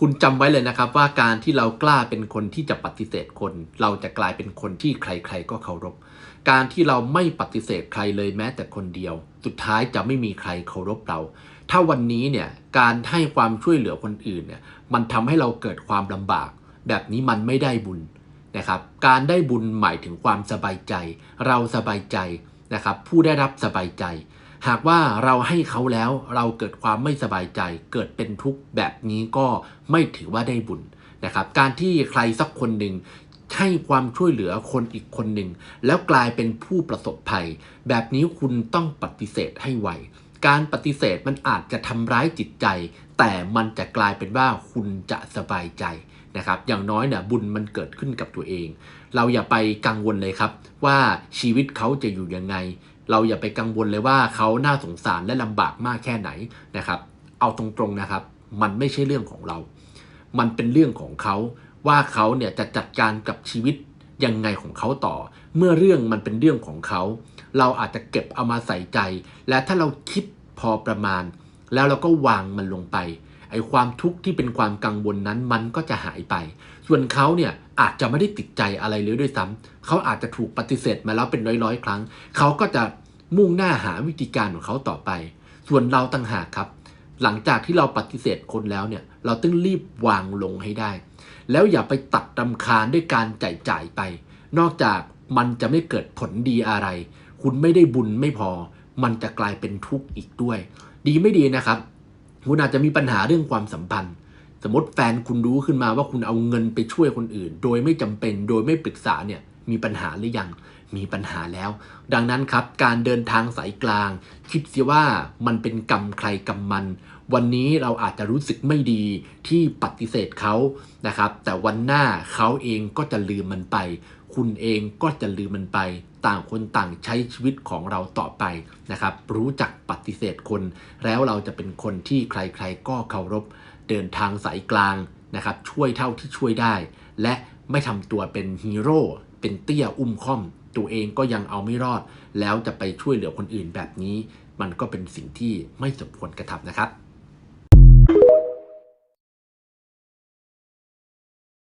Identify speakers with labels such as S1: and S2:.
S1: คุณจำไว้เลยนะครับว่าการที่เรากล้าเป็นคนที่จะปฏิเสธคน เราจะกลายเป็นคนที่ใครๆก็เคารพ การที่เราไม่ปฏิเสธใครเลยแม้แต่คนเดียว สุดท้ายจะไม่มีใครเคารพเรา ถ้าวันนี้เนี่ยการให้ความช่วยเหลือคนอื่นเนี่ยมันทำให้เราเกิดความลำบาก แบบนี้มันไม่ได้บุญนะครับ การได้บุญหมายถึงความสบายใจ เราสบายใจนะครับ ผู้ได้รับสบายใจ หากว่าเราให้เขาแล้วเราเกิดความไม่สบายใจ เกิดเป็นทุกข์แบบนี้ก็ไม่ถือว่าได้บุญนะครับ การที่ใครสักคนหนึ่งให้ความช่วยเหลือคนอีกคนหนึ่ง แล้วกลายเป็นผู้ประสบภัย แบบนี้คุณต้องปฏิเสธให้ไวการปฏิเสธมันอาจจะทำร้ายจิตใจ แต่มันจะกลายเป็นว่าคุณจะสบายใจนะครับอย่างน้อยเนี่ยบุญมันเกิดขึ้นกับตัวเอง เราอย่าไปกังวลเลยครับว่าชีวิตเขาจะอยู่ยังไง เราอย่าไปกังวลเลยว่าเขาน่าสงสารและลำบากมากแค่ไหนนะครับ เอาตรงๆนะครับ มันไม่ใช่เรื่องของเรา มันเป็นเรื่องของเขาว่าเขาเนี่ยจะจัดการกับชีวิตยังไงของเขาต่อ เมื่อเรื่องมันเป็นเรื่องของเขา เราอาจจะเก็บเอามาใส่ใจ และถ้าเราคิดพอประมาณ แล้วเราก็วางมันลงไปไอ้ความทุกข์ที่เป็นความกังวลนั้นมันก็จะหายไป ส่วนเขาเนี่ยอาจจะไม่ได้ติดใจอะไรเลยด้วยซ้ำเขาอาจจะถูกปฏิเสธมาแล้วเป็นร้อยๆ ครั้ง เขาก็จะ มุ่งหน้าหาวิธีการของเขาต่อไป ส่วนเราต่างหากครับ หลังจากที่เราปฏิเสธคนแล้วเนี่ย เราต้องรีบวางลงให้ได้ แล้วอย่าไปตัดรำคาญด้วยการจ่ายจ่ายไป นอกจากมันจะไม่เกิดผลดีอะไร คุณไม่ได้บุญไม่พอ มันจะกลายเป็นทุกข์อีกด้วย ดีไม่ดีนะครับ คุณอาจจะมีปัญหาเรื่องความสัมพันธ์ สมมติแฟนคุณรู้ขึ้นมาว่าคุณเอาเงินไปช่วยคนอื่น โดยไม่จำเป็น โดยไม่ปรึกษาเนี่ย มีปัญหาหรือยังมีปัญหาแล้ว ดังนั้นครับ การเดินทางสายกลาง คิดเสียว่ามันเป็นกรรมใครกรรมมัน วันนี้เราอาจจะรู้สึกไม่ดีที่ปฏิเสธเขานะครับ แต่วันหน้าเขาเองก็จะลืมมันไป คุณเองก็จะลืมมันไป ต่างคนต่างใช้ชีวิตของเราต่อไปนะครับ รู้จักปฏิเสธคน แล้วเราจะเป็นคนที่ใครๆ ก็เคารพ เดินทางสายกลางนะครับ ช่วยเท่าที่ช่วยได้ และไม่ทำตัวเป็นฮีโร่ เป็นเตี้ยอุ้มค่อม ตัวเองก็ยังเอาไม่รอด แล้วจะไปช่วยเหลือคนอื่นแบบนี้ มันก็เป็นสิ่งที่ไม่สมควรกระทำนะครับ